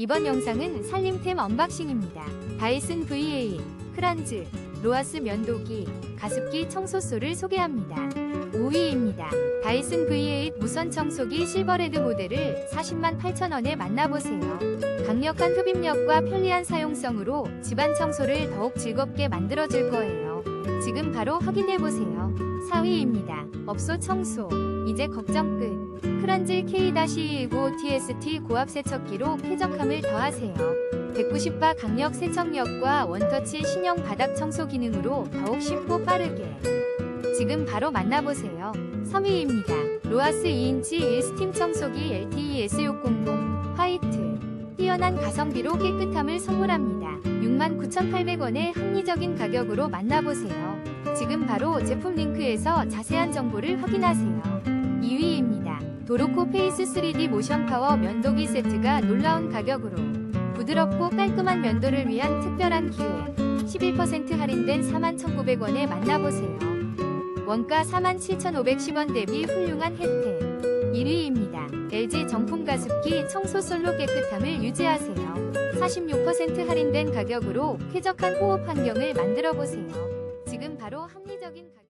이번 영상은 살림템 언박싱입니다. 다이슨 V8, 크란즈, 로아스 면도기, 가습기 청소소를 소개합니다. 5위입니다. 다이슨 V8 무선 청소기 실버레드 모델을 40만 8천원에 만나보세요. 강력한 흡입력과 편리한 사용성으로 집안 청소를 더욱 즐겁게 만들어줄 거예요. 지금 바로 확인해보세요. 4위입니다. 업소 청소. 이제 걱정 끝. 크란질 K-219 TST 고압 세척기로 쾌적함을 더하세요. 190바 강력 세척력과 원터치 신형 바닥 청소 기능으로 더욱 쉽고 빠르게. 지금 바로 만나보세요. 3위입니다. 로아스 2인치 1스팀 청소기 LTE S600 화이트. 뛰어난 가성비로 깨끗함을 선물합니다. 69,800원의 합리적인 가격으로 만나보세요. 지금 바로 제품 링크에서 자세한 정보를 확인하세요. 2위입니다. 도로코 페이스 3D 모션 파워 면도기 세트가 놀라운 가격으로 부드럽고 깔끔한 면도를 위한 특별한 기회 11% 할인된 41,900원에 만나보세요. 원가 47,510원 대비 훌륭한 혜택 1위입니다. LG 정품 가습기 청소 솔로 깨끗함을 유지하세요. 46% 할인된 가격으로 쾌적한 호흡 환경을 만들어 보세요. 지금 바로 합리적인 가격